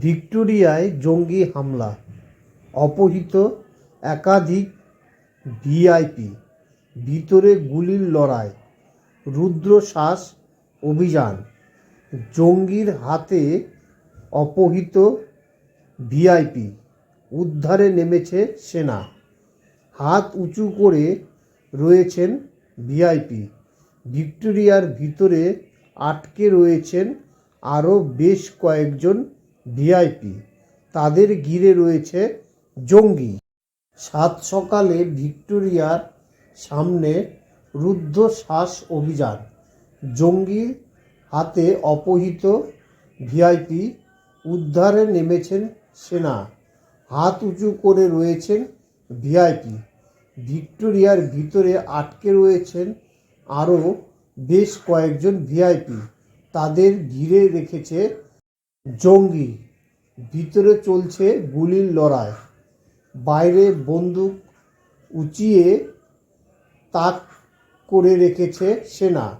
ভিক্টোরিয়ায় জঙ্গি হামলা, অপহৃত একাধিক ভিআইপি, ভিতরে গুলির লড়াই রুদ্রশ্বাস অভিযান, জঙ্গির হাতে অপহৃত ভিআইপি, উদ্ধারে নেমেছে সেনা, হাত উঁচু করে রয়েছেন ভিআইপি, ভিক্টোরিয়ার ভিতরে আটকে রয়েছেন আরও বেশ কয়েকজন ভিআইপি তাদের ঘিরে রয়েছে জঙ্গি। সাত সকালে ভিক্টোরিয়ার সামনে রুদ্ধ শ্বাস অভিযান। জঙ্গির হাতে অপহৃত ভিআইপি উদ্ধারে নেমেছেন সেনা। হাত উঁচু করে রয়েছেন ভিআইপি ভিক্টোরিয়ার ভিতরে আটকে রয়েছেন আরও বেশ কয়েকজন ভিআইপি তাদের ঘিরে রেখেছে জঙ্গি, ভিতরে চলছে গুলির লড়াই। বাইরে বন্দুক উঁচিয়ে তাক করে রেখেছে সেনা।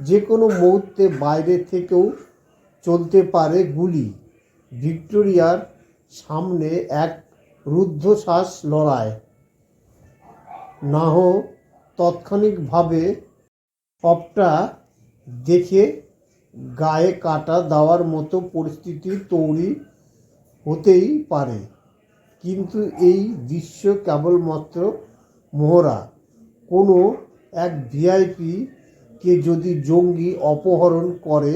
যে কোনো মুহূর্তে বাইরে থেকেও চলতে পারে গুলি। ভিক্টোরিয়ার সামনে এক রুদ্ধশ্বাস লড়াই। নাহ, তাৎক্ষণিকভাবে সবটা দেখে গায়ে কাটা দেওয়ার মতো পরিস্থিতি তৈরি হতেই পারে। কিন্তু এই দৃশ্য কেবলমাত্র মোহরা। কোনো এক ভিআইপিকে যদি জঙ্গি অপহরণ করে,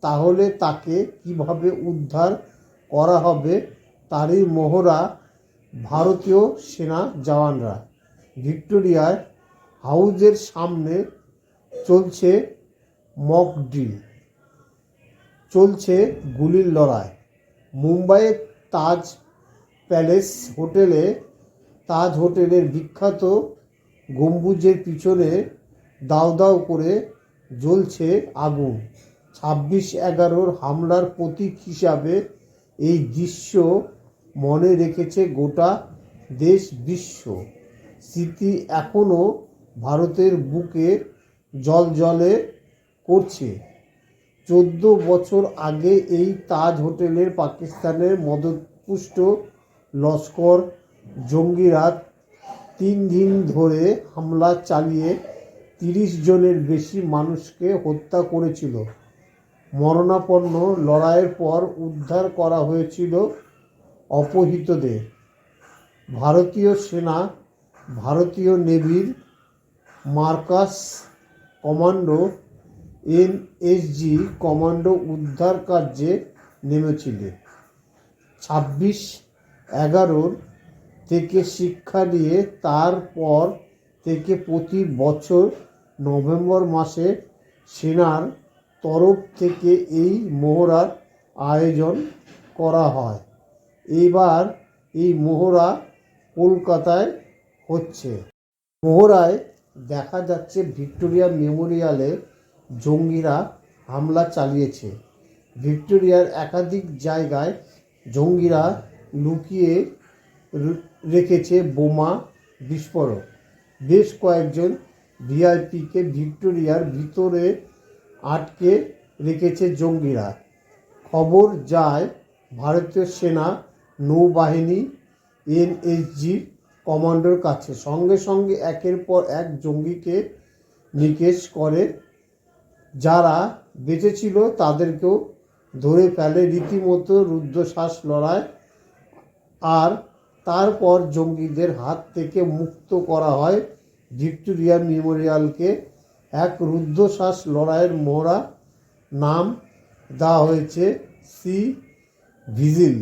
তাহলে তাকে কীভাবে উদ্ধার করা হবে তারই মোহরা ভারতীয় সেনা জওয়ানরা। ভিক্টোরিয়ার হাউজের সামনে চলছে মক ড্রিল চলছে গুলির লড়াই। মুম্বাইয়ের তাজ প্যালেস হোটেলে, তাজ হোটেলের বিখ্যাত গম্বুজের পিছনে দাউ দাউ করে জ্বলছে আগুন। ছাব্বিশ এগারোর হামলার প্রতীক হিসাবে এই দৃশ্য মনে রেখেছে গোটা দেশ বিশ্ব। স্মৃতি এখনও ভারতের বুকে জল জলে করছে। চোদ্দ বছর আগে এই তাজ হোটেলের পাকিস্তানের মদতপুষ্ট লস্কর জঙ্গিরা তিন দিন ধরে হামলা চালিয়ে তিরিশ জনের বেশি মানুষকে হত্যা করেছিল। মরণাপন্ন লড়াইয়ের পর উদ্ধার করা হয়েছিল অপহৃতদের। ভারতীয় সেনা, ভারতীয় নেভির মার্কাস কমান্ডো এনএসজি কমান্ডো উদ্ধার কার্যে নেমেছিল। ছাব্বিশ এগারোর থেকে শিক্ষা নিয়ে তারপর থেকে প্রতি বছর নভেম্বর মাসে সেনার তরফ থেকে এই মহড়ার আয়োজন করা হয়। এইবার এই মহড়া কলকাতায় হচ্ছে। মহড়ায় দেখা যাচ্ছে ভিক্টোরিয়া মেমোরিয়ালে জঙ্গিরা হামলা চালিয়েছে। ভিক্টোরিয়ার একাধিক জায়গায় জঙ্গিরা লুকিয়ে রেখেছে বোমা বিস্ফোরক। বেশ কয়েকজন ভিআইপিকে ভিক্টোরিয়ার ভিতরে আটকে রেখেছে জঙ্গিরা। খবর যায় ভারতীয় সেনা নৌবাহিনী এনএসজির কমান্ডোর কাছে। সঙ্গে সঙ্গে একের পর এক জঙ্গিকে নিকেশ করে যারা বেঁচে ছিল তাদেরকেও ধরে ফেলে রীতিমতো রুদ্ধশ্বাস লড়াই আর তারপর জঙ্গিদের হাত থেকে মুক্ত করা হয় ভিক্টোরিয়া মেমোরিয়ালকে। এক রুদ্ধশ্বাস লড়াইয়ের মোহরা নাম দেওয়া হয়েছে সি ভিজিল।